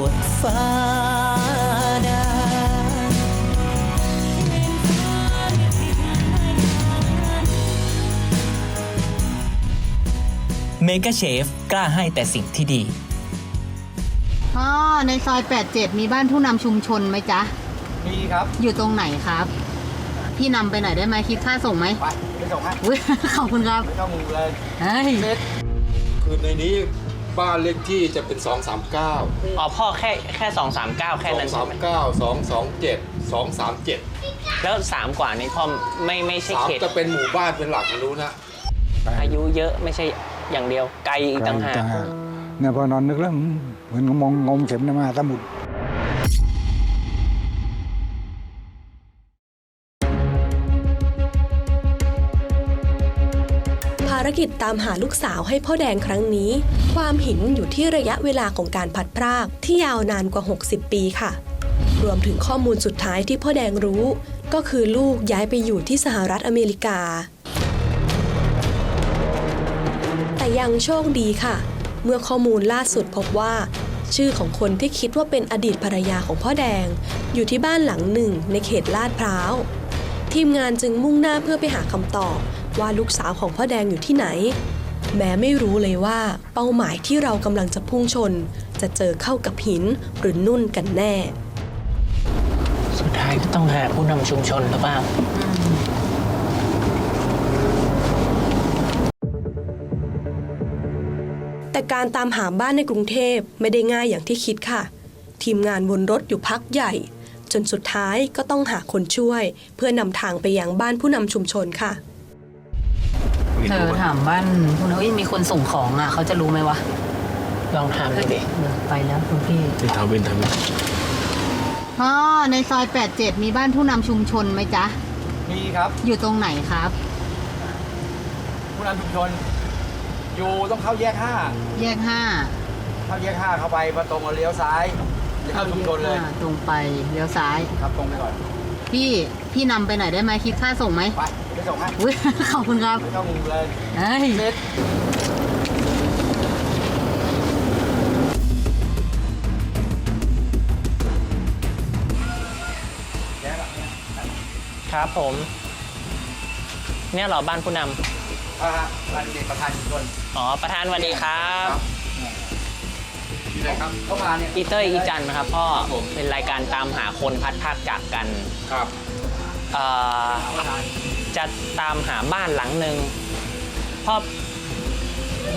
กดฟ้าได้เมกาเชฟกล้าให้แต่สิ่งที่ดี อ๋อในซอย 87 มีบ้านผู้นำชุมชนไหมจ๊ะ มีครับอยู่ตรงไหนครับ พี่นำไปไหนอยได้ไหมคิดค่าส่งไหมไปไปส่งให้อุ๊ยขอบคุณครับ ไม่ต้องเลยเฮ้ยเม็ดคือในนี้ บ้านเลขที่จะเป็น 239 อ๋อพ่อแค่แค่สองสามเก้าแค่นั้นใช่ไหม239 227 237 แล้วสามกว่านี้พ่อไม่ไม่ใช่เขต3จะเป็นหมู่บ้านเป็นหลักนะรู้นะ อายุเยอะไม่ใช่อย่างเดียวไกลอีกต่างหาก เนี่ยพอนอนนึกแล้วอืมเหมือนมองงมเข็มในมหาสมุทร กิจตามหาลูกสาวให้พ่อแดงครั้งนี้ ความหินอยู่ที่ระยะเวลาของการพัดพรากที่ยาวนานกว่า 60 ปีค่ะ รวมถึงข้อมูลสุดท้ายที่พ่อแดงรู้ ก็คือลูกย้ายไปอยู่ที่สหรัฐอเมริกา แต่ยังโชคดีค่ะ เมื่อข้อมูลล่าสุดพบว่า ชื่อของคนที่คิดว่าเป็นอดีตภรรยาของพ่อแดง อยู่ที่บ้านหลังหนึ่งในเขตลาดพร้าวทีมงานจึงมุ่งหน้าเพื่อไปหาคำตอบ ว่าลูกสาวของพ่อแดงอยู่ที่ไหน แม้ไม่รู้เลยว่าเป้าหมายที่เรากำลังจะพุ่งชน จะเจอเข้ากับหินหรือนุ่นกันแน่ สุดท้ายก็ต้องหาผู้นำชุมชนหรือเปล่าแต่การตามหาบ้านในกรุงเทพไม่ได้ง่ายอย่างที่คิดค่ะ ทีมงานวนรถอยู่พักใหญ่ จนสุดท้ายก็ต้องหาคนช่วย เพื่อนำทางไปยังบ้านผู้นำชุมชนค่ะ เธอถามบ้านคุณเอ้ยมีคนส่งของอะ เขาจะรู้ไหมวะลองถามดูดิเออไปแล้วคุณพี่ที่ทำเป็นทำเป็นอ๋อในซอย87มีบ้านผู้นำชุมชนไหมจ๊ะ มีครับ อยู่ตรงไหนครับ ผู้นำชุมชน อยู่ต้องเข้าแยกห้าแยกห้าเข้าแยกห้าเข้าไปประตรงเลี้ยวซ้ายจะเข้าชุมชนเลยอ่าตรงไปเลี้ยวซ้ายครับตรงไปก่อน พี่พี่นำไปไหนอยได้ไหมคิดค่าส่งไหมไปไปส่งให้อุ๊ยขอบคุณครับไม่ต้องเลยเฮ้ย เม็ดครับผม เนี่ยเหรอบ้านผู้นอ่าฮะร้านเด็กประธานชุมชนำอ๋อประธานสวัสดีครับที่ไห นครับเข้ามาเนี่ย อีเตอร์อีจันนะครับพ่อเป็นรายการตามหาคนพัดภาคจากกันครับเอ่อจะตามหาบ้านหลังหนึ่งพ่อ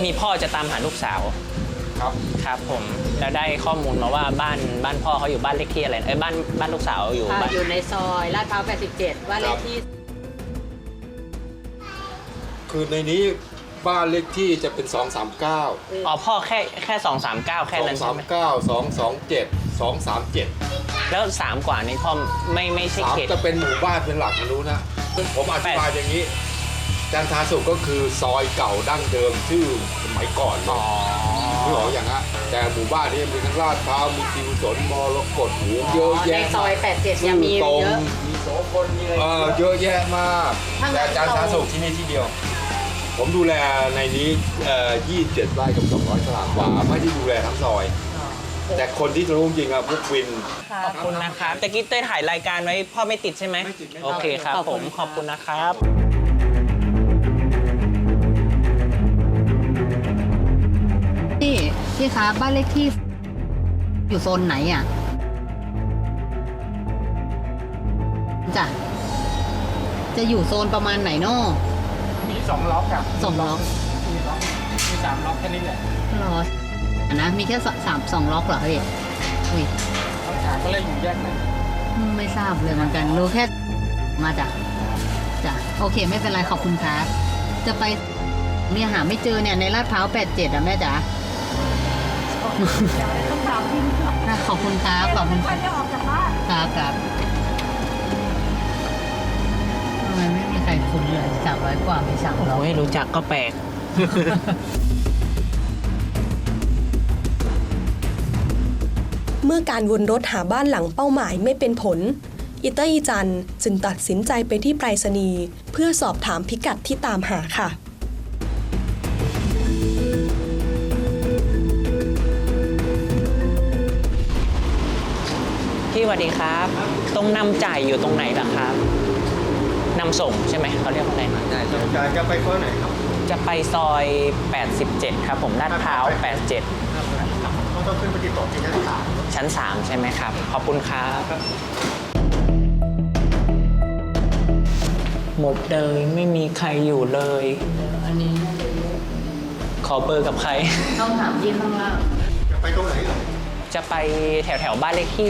มีพ่อจะตามหาลูกสาวครับครับผมแล้วได้ข้อมูลมาว่าบ้านบ้านพ่อเขาอยู่บ้านเลขที่อะไรนะเอ้ยบ้านบ้านลูกสาวอยู่บ้าน อยู่ในซอยลาดพร้าว87 ว่าเลขที่คือในนี้ บ้านเลขที่จะเป็น 239 อ๋อพ่อแค่แค่สองสามเก้าแค่นั้นใช่ไหม239 227 237 แล้วสามกว่านี้พ่อไม่ไม่ใช่เขต 3จะเป็นหมู่บ้านเป็นหลักนะรู้นะ ผมอธิบายอย่างนี้ จันทาสุขก็คือซอยเก่าดั้งเดิมชื่อสมัยก่อนเลอ๋อยนี่หรออย่างฮะแต่หมู่บ้านนี้มีทั้งลาดพร้าวมีทิวสนมรกตหูเยอะแยะในซอย87ยังมีตรงเยอะ มีโสคนมีอะไร เออเยอะแยะมากถ้างั้แต่นจันทาเราสุขที่นี่ที่เดียว ผมดูแลในนี้เอ่อ27ไร่กับ200ตารางวาไม่ได้ดูแลทั้งซอย แต่คนที่รู้จริงอะพวกวิน ขอบคุณนะครับตะกี้เต้ยถ่ายรายการไว้พ่อไม่ติดใช่ไหมไม่ติดไม่ติด โอเคครับขอบผคุมณ ขอบคุณนะครับ พี่พี่คะบ้านเลขที่ อยู่โซนไหนอะจ้ะจะอยู่โซนประมาณไหนเนาะมี สองล็อกอะสองล็อกมีล็อกมีสามล็อกแค่นี้แหละรออะนะมีแค่สสามสองล็อกเหรอเฮ้ยอุ้ยต้องถามก็เลยอยู่แยกไหนไม่ทราบเลยเหมือนกันรู้แค่มาจากจ้ะโอเค ไม่เป็นไรขอบคุณครับจะไปเนี่ยหาไม่เจอเนี่ยในลาดพร้าวแปดเจ็ดอะแม่จ๋าอะขอบคุณครับขอบคุณครับครับครับ มีใครคุ้นเลยสามร้อยกว่ามีสามร้อยโอ้ยรู้จักก็แปลก เมื่อการวนรถหาบ้านหลังเป้าหมายไม่เป็นผล อิเตอร์อีจันจึงตัดสินใจไปที่ไปรษณีย์เพื่อสอบถามพิกัดที่ตามหาค่ะพพี่สวัสดีครับ ตรงนำจ่ายอยู่ตรงไหนล่ะครับนำ ส่งใช่ไหมเขาเรียกว่าอะไรนะจะไปเฟิร์ไหนครับจะไปซอย 87 ครับผมลาดพร้าว 87ต้องขึ้นไปติดต่อที่ชั้นสามชั้น 3 ใช่ไหมครับ ขอบคุณครับ หมดเลยไม่มีใครอยู่เลย อันนี้ขอเบอร์กับใคร ต้องถามที่ข้างล่างจะไปตรงไหนเหรอ จะไปแถวแถวๆบ้านเลขที่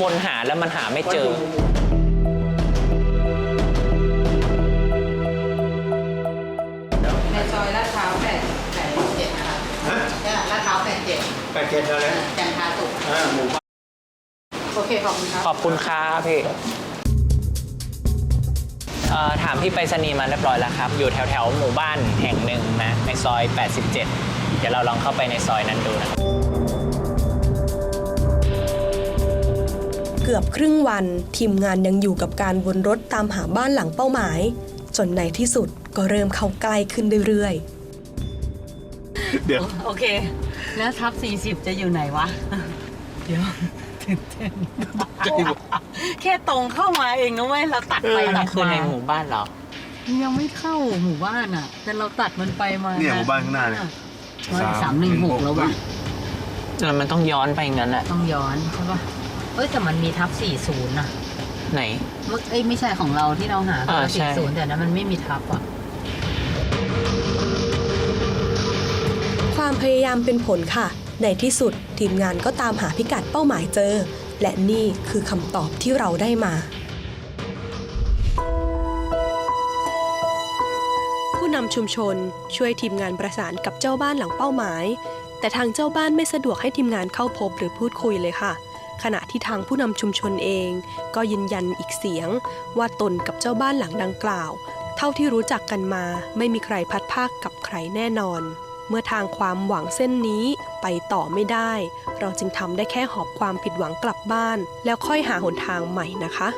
วนหาแล้วมันหาไม่เจอ ในซอยลาดพร้าวแปดแปดเจ็ดนะคะฮะเนี่ยลาดพร้าวแปดเจ็ดแปดเจ็ดอะไรจันทาสุขอ่าหมู่บ้านโอเค ขอบคุณครับขอบคุณครับพี่เอ่อถามพี่ไปรษณีย์มาเรียบร้อยแล้วครับ อยู่แถวแถวๆหมู่บ้านแห่งหนึ่งนะ ในซอย 87 เดี๋ยวเราลองเข้าไปในซอยนั้นดูนะครับ กือบครึ่งวัน ทีมงานยังอยู่กับการวนรถตามหาบ้านหลังเป้าหมาย จนในที่สุดก็เริ่มเข้าใกล้ขึ้นเรื่อยๆโอเค แล้วทับ 40 จะอยู่ไหนวะ เดี๋ยวตื่นเต้นแค่ตรงเข้ามาเองนะเว้ยเราตัดไปอันตันี้ดคือมาในหมู่บ้านเหรอยังไม่เข้าหมู่บ้านอะ แต่เราตัดมันไปมาเนี่ยหมู่บ้านข้างหน้าเนี่ยสามหนึ่งหกแล้วว่ะแล้วมันต้องย้อนไปงั้นแหละต้องย้อนใช่ปะ เอ้ยแต่มันมีทับ40นะไหน เมื่อเอ้ยไม่ใช่ของเราที่เราหาอ่าใช่40แต่นั้นมันไม่มีทับอะ ความพยายามเป็นผลค่ะ ในที่สุดทีมงานก็ตามหาพิกัดเป้าหมายเจอ และนี่คือคำตอบที่เราได้มา ผู้นำชุมชนช่วยทีมงานประสานกับเจ้าบ้านหลังเป้าหมาย แต่ทางเจ้าบ้านไม่สะดวกให้ทีมงานเข้าพบหรือพูดคุยเลยค่ะ ขณะที่ทางผู้นำชุมชนเอง ก็ยืนยันอีกเสียง ว่าตนกับเจ้าบ้านหลังดังกล่าว เท่าที่รู้จักกันมาไม่มีใครพัดภาคกับใครแน่นอน เมื่อทางความหวังเส้นนี้ไปต่อไม่ได้ เราจึงทำได้แค่หอบความผิดหวังกลับบ้าน แล้วค่อยหาหนทางใหม่นะคะ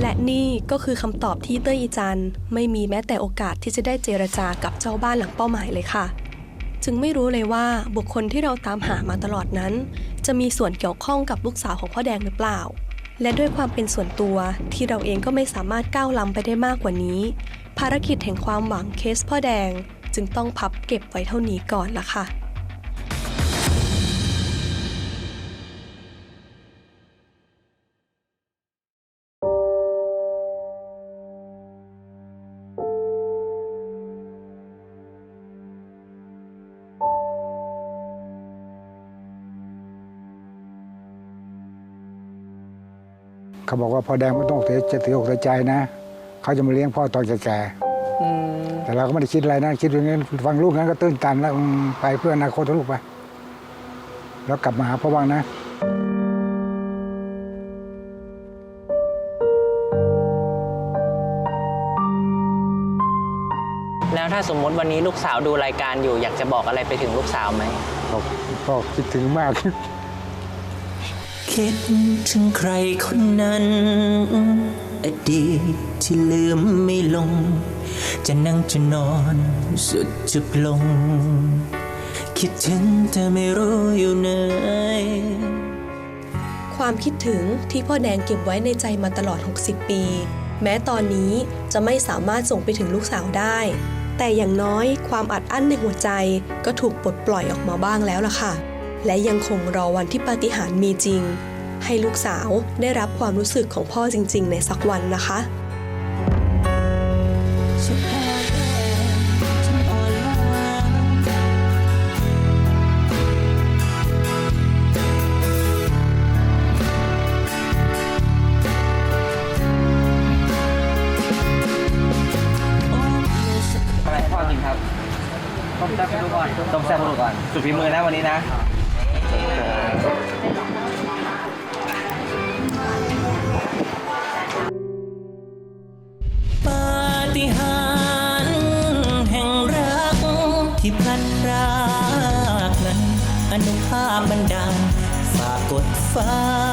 และนี่ก็คือคำตอบที่เต้ยอีจันไม่มีแม้แต่โอกาสที่จะได้เจรจากับเจ้าบ้านหลังเป้าหมายเลยค่ะ จึงไม่รู้เลยว่าบุคคลที่เราตามหามาตลอดนั้น จะมีส่วนเกี่ยวข้องกับลูกสาวของพ่อแดงหรือเปล่า และด้วยความเป็นส่วนตัวที่เราเองก็ไม่สามารถก้าวล้ำไปได้มากกว่านี้ ภารกิจแห่งความหวังเคสพ่อแดงจึงต้องพับเก็บไว้เท่านี้ก่อนละค่ะ เขาบอกว่าพ่อแดงไม่ต้องเสียจะถืออกเสียใจนะ เขาจะมาเลี้ยงพ่อตอนแก่ๆแต่เราก็ไม่ได้คิดอะไรนะคิดอย่างนี้ฟังลูกนั้นก็ตื้นตันแล้วอืมไปเพื่ออนาคตของลูกไปแล้วกลับมาหาพ่อบ้างนะแล้วถ้าสมมติวันนี้ลูกสาวดูรายการอยู่ อยากจะบอกอะไรไปถึงลูกสาวไหมก็ก็คิดถึงมาก คิดถึงใครคนนั้น อดีตที่ลืมไม่ลง จะนั่งจะนอนสุดจุดลง คิดถึงแต่ไม่รู้อยู่ไหนความคิดถึงที่พ่อแดงเก็บไว้ในใจมาตลอด 60 ปี แม้ตอนนี้จะไม่สามารถส่งไปถึงลูกสาวได้ แต่อย่างน้อยความอัดอั้นในหัวใจก็ถูกปลดปล่อยออกมาบ้างแล้วล่ะค่ะ และยังคงรอวันที่ปาฏิหาริย์มีจริง ให้ลูกสาวได้รับความรู้สึกของพ่อจริง ๆ ในสักวันนะคะอะไรให้พ่อกินครับ ต้มแซ่บให้ดูก่อนต้มแซ่บให้ดูก่อนสุดฝีมือนะวันนี้นะ ฏิหารแห่งรักที่พลัดพรากนั้นอนุภาพบันดาลฝากกดฟ้า